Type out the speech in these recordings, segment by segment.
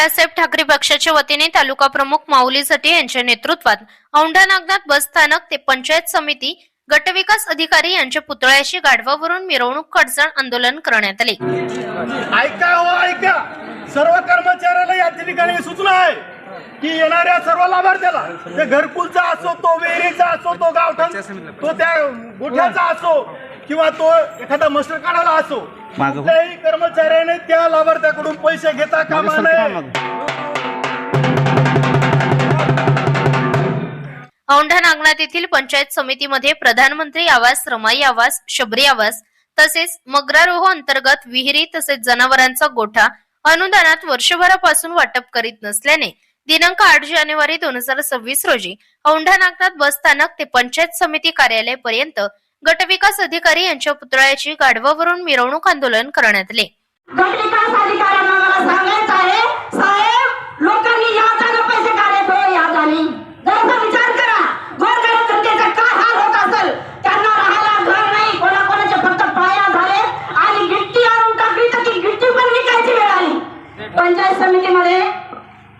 बाळासाहेब ठाकरे पक्षाच्या वतीने तालुका प्रमुख माऊली सटे यांच्या नेतृत्वात औंढा नागनाथ बस स्थानक ते पंचायत समिती गटविकास अधिकारी यांच्या पुतळ्याशी गाढवावरून मिरवणूक कडजण आंदोलन करण्यात आले. ऐका हो ऐका. सर्व कर्मचाऱ्याला या ठिकाणी सूचना आहे की येणाऱ्या सर्व लाभार्थ्याला ते घरकुलचा असो तो विहिरीचा असो तो गावठाण तो त्या गोठ्याचा असो किंवा तो एखादा मस्टर काढायला असो कुठल्याही कर्मचाऱ्याने त्या लाभार्थ्याकडून पैसे घेता कामा नये. औंढा नागनाथ येथील पंचायत समितीमध्ये प्रधानमंत्री आवास रमाई आवास शबरी आवास तसेच मग्रारोह अंतर्गत विहिरी तसेच जनावरांचा गोठा अनुदानात वर्षभरापासून वाटप करीत नसल्याने दिनांक आठ जानेवारी दोन हजार सव्वीस रोजी औंढा नागनाथ बस स्थानक ते पंचायत समिती कार्यालय पर्यंत गटविकास अधिकारी यांच्या पुतळ्याची गाढवावरून मिरवणूक आंदोलन करण्यात आले. गटविकास अधिकाऱ्यांना मला सांगायचं आहे साहेब लोकांनी या जागा पैसे हो या विचार करा. काय हाल होत असेल? त्यांना राहायला घर नाही फक्त पाया झाले आणि गिट्टी आणून टाकली तर ती गिट्टी पण विकायची वेळ आली. पंचायत समितीमध्ये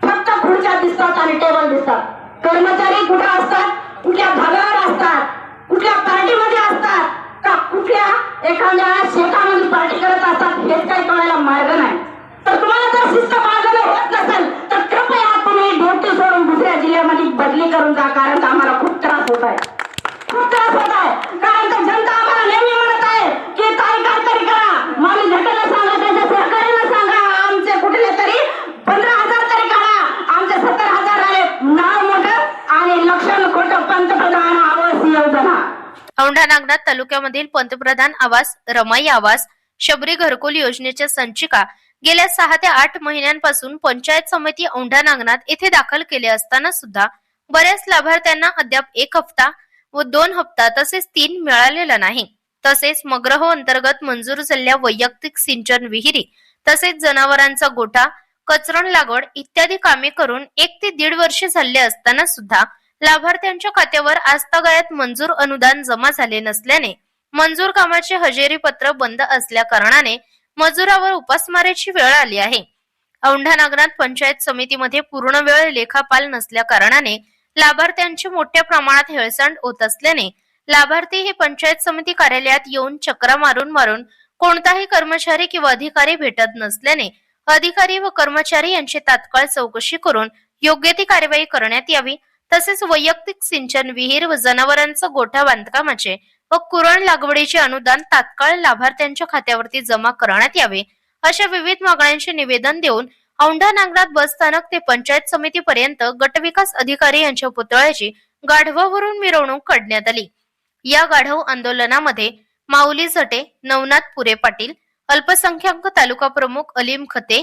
फक्त खुर्च्या दिसतात आणि टेबल दिसतात. कर्मचारी कुठे असतात? कुठल्या भागावर असतात? कुठल्या पार्टीमध्ये असतात का कुठल्या एखाद्या शेतामध्ये पार्टी करत असतात हेच काही कळायला मार्ग नाही. तर तुम्हाला जर शिस्त बाळगणं होत नसेल तर कृपया तुम्ही ड्युटी सोडून दुसऱ्या जिल्ह्यामध्ये बदली करून जा कारण का आम्हाला खूप त्रास होत आहे खूप त्रास होत आहे कारण का जनता आम्हाला नेहमी म्हणत आहे की ताई काहीतरी करा मामी झटला सांगा त्यांच्या सहकार्याला सांगा आमचे कुठले तरी पंधरा हजार तरी काढा आमचे सत्तर हजार झाले नाव मोठं आणि लक्षण खोटं पंतप्रधान आवास योजना औंढा नागनाथ तालुक्यामधील पंतप्रधान आवास रमाई आवास शबरी घरकुल योजनेच्या संचिका गेल्या सहा ते आठ महिन्यांपासून पंचायत समिती औंढा नागनाथ येथे दाखल केले असताना सुद्धा बऱ्याच लाभार्थ्यांना अद्याप एक हप्ता व दोन हप्ता तसेच तीन मिळालेला नाही. तसेच मग्रह अंतर्गत मंजूर झालेल्या वैयक्तिक सिंचन विहिरी तसेच जनावरांचा गोठा कचरण लागवड इत्यादी कामे करून एक ते दीड वर्ष झाले असताना सुद्धा लाभार्थ्यांच्या खात्यावर आजतागायत मंजूर अनुदान जमा झाले नसल्याने मंजूर कामाचे हजेरी पत्र बंद असल्या कारणाने मजुरावर उपासमारीची वेळ आली आहे. औंढा नागनाथ पंचायत समितीमध्ये पूर्ण वेळ लेखापाल नसल्या कारणाने लाभार्थ्यांची मोठ्या प्रमाणात हेळसांड होत असल्याने लाभार्थी हे पंचायत समिती कार्यालयात येऊन चक्रा मारून मारून कोणताही कर्मचारी किंवा अधिकारी भेटत नसल्याने अधिकारी व कर्मचारी यांची तात्काळ चौकशी करून योग्य ती कारवाई करण्यात यावी तसेच वैयक्तिक सिंचन विहीर व जनावरांचा गोठा बांधकामाचे व कुरण लागवडीचे अनुदान तात्काळ लाभार्थ्यांच्या खात्यावरती जमा करण्यात यावे अशा विविध मागण्यांचे निवेदन देऊन औंढा नागनाथ बस स्थानक ते पंचायत समितीपर्यंत गटविकास अधिकारी यांच्या पुतळ्याची गाढवावरून मिरवणूक काढण्यात आली. या गाढव आंदोलनामध्ये माऊली झटे नवनाथ पुरे पाटील अल्पसंख्याक तालुका प्रमुख अलीम खते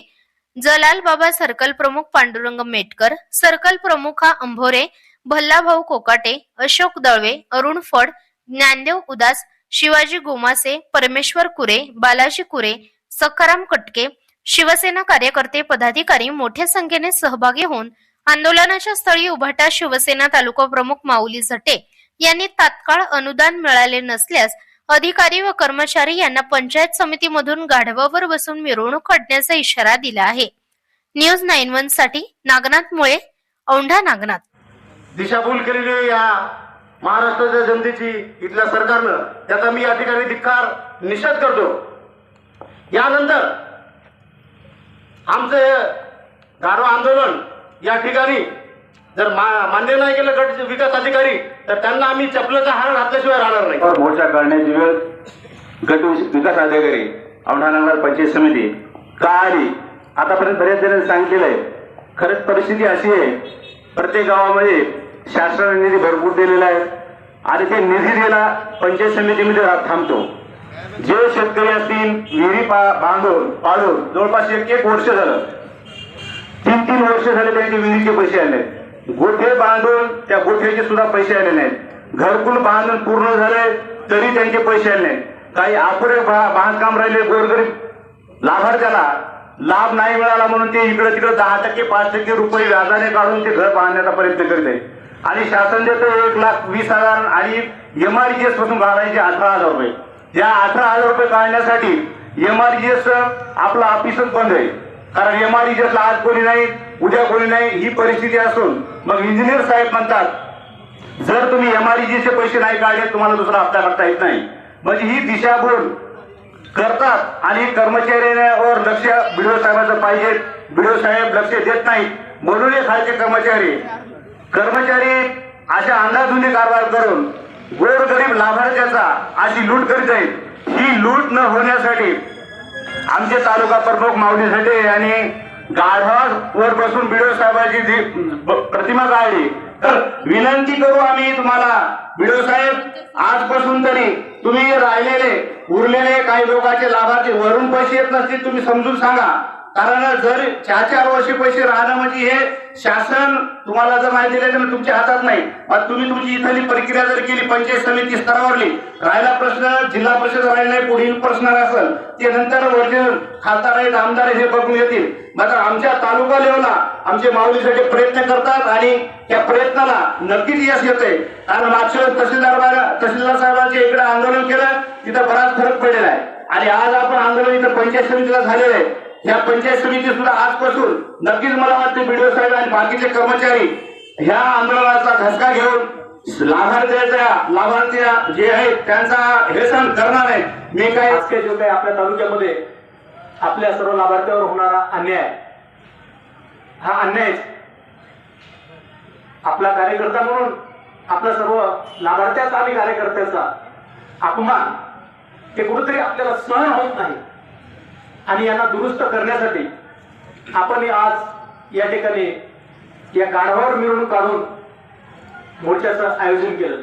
जलाल बाबा सर्कल प्रमुख पांडुरंग मेटकर सर्कल प्रमुख हा अंभोरे भल्लाभाऊ कोकाटे अशोक दळवे अरुण फड ज्ञानदेव उदास शिवाजी गोमासे परमेश्वर कुरे बालाजी कुरे सखाराम कटके शिवसेना कार्यकर्ते पदाधिकारी मोठ्या संख्येने सहभागी होऊन आंदोलनाच्या स्थळी उभाटा शिवसेना तालुका प्रमुख माऊली झटे यांनी तात्काळ अनुदान मिळाले नसल्यास अधिकारी व कर्मचारी यांना पंचायत समितीमधून गाढवावर बसून मिरवणूक काढण्याचा इशारा दिला आहे. न्यूज नाईन वनसाठी नागनाथ मुळे औंढा नागनाथ. दिशाभूल केलेली या महाराष्ट्राच्या जनतेची इथल्या सरकारनं. त्याचा मी या ठिकाणी धिक्कार निषेध करतो. यानंतर आमचं गाढवा आंदोलन या ठिकाणी जर मा- मान्य नाही केलं गट विकास अधिकारी तर त्यांना आम्ही चपलाचा हार घातल्याशिवाय राहणार नाही. हो, मोर्चा काढण्याची वेळ गट विकास अधिकारी औंढानगर पंचायत समिती का आली आतापर्यंत बऱ्याच जणांनी सांगितलेलं आहे. खरंच परिस्थिती अशी आहे प्रत्येक गावामध्ये शासनाने निधी भरपूर दिलेला आहे. आणि ते निधी दिला पंचायत समितीमध्ये थांबतो. जे शेतकरी असतील विहिरी पा बांधून पाडून जवळपास एक एक वर्ष झालं. तीन तीन वर्ष झाले त्यांचे विहिरीचे पैसे आले गोठे बांधून त्या गोठ्याचे सुद्धा पैसे आले नाहीत. घरकुल बांधून पूर्ण झाले तरी त्यांचे पैसे आले नाहीत. काही अपुरे बा- बांधकाम राहिले गोरगरीब लाभार्थ्याला लाभ नाही मिळाला म्हणून ते इकडे तिकडे दहा टक्के पाच टक्के रुपये व्याजाने काढून ते घर बांधण्याचा प्रयत्न करते. आहे आणि शासन देतो एक लाख वीस हजार आणि एम आरपासून काढायचे अठरा हजार रुपये. या अठरा हजार रुपये काढण्यासाठी एम आर आपलं ऑफिसच बंद आहे. कारण एम आर आज कोणी नाही उद्या कोणी नाही ही परिस्थिती असून मग इंजिनियर साहेब म्हणतात जर तुम्ही एम आर पैसे नाही काढले तुम्हाला दुसरा हप्ता करता येत नाही. म्हणजे ही दिशाभूल करतात आणि कर्मचाऱ्यांवर लक्ष बिडीओ साहेबांचं पाहिजे. बीडीओ साहेब लक्ष देत नाहीत. म्हणून हे खालचे कर्मचारी कर्मचारी अशा अंदाजुनी कारभार करून गोरगरीब लाभार्थ्याचा अशी लूट करीत आहेत. ही लूट न होण्यासाठी आमचे तालुका प्रमुख माऊली साठे यांनी गाढवावर बसून बिडो साहेबांची जी प्रतिमा काढली. तर विनंती करू आम्ही तुम्हाला बिडो साहेब आजपासून तरी तुम्ही राहिलेले उरलेले काही लोकांचे लाभार्थी वरून पैसे येत नसतील तुम्ही समजून सांगा. कारण जर चार चार वर्षे पैसे राहणं म्हणजे हे शासन तुम्हाला जर नाही दिले तर तुमच्या हातात नाही. मग तुम्ही तुमची इथली प्रक्रिया जर केली पंचायत समिती स्तरावरली राहिला प्रश्न जिल्हा परिषद राहिला नाही पुढील प्रश्न असेल ते नंतर वरचे खासदार आहेत आमदार हे बघून येतील. मात्र आमच्या तालुका लेवला आमचे माऊलीसाठी प्रयत्न करतात आणि त्या प्रयत्नाला नक्कीच यश येते कारण मागच्या वेळेस तहसीलदार तहसीलदार साहेबांचे इकडे आंदोलन केलं तिथं बराच फरक पडलेला आहे. आणि आज आपण आंदोलन इथं पंचायत समितीला झालेलं आहे. या पंचायत समिती सुद्धा आजपासून नक्कीच मला वाटते बीडीओ साहेब आणि बाकीचे कर्मचारी ह्या आंदोलनाचा धसका घेऊन लाभार्थ्याच्या लाभार्थी जे आहेत त्यांचा हे सण करणार आहे मी काय आजके जो आपल्या तालुक्यामध्ये आपल्या सर्व लाभार्थ्यावर होणारा अन्याय. हा अन्याय आपला कार्यकर्ता म्हणून आपल्या सर्व लाभार्थ्याचा आणि कार्यकर्त्याचा अपमान ते कुठेतरी आपल्याला सहन होत नाही. आणि यांना दुरुस्त करण्यासाठी आपण आज या ठिकाणी या गाढवावर मिरवणूक काढून मोर्चाचं आयोजन केलं.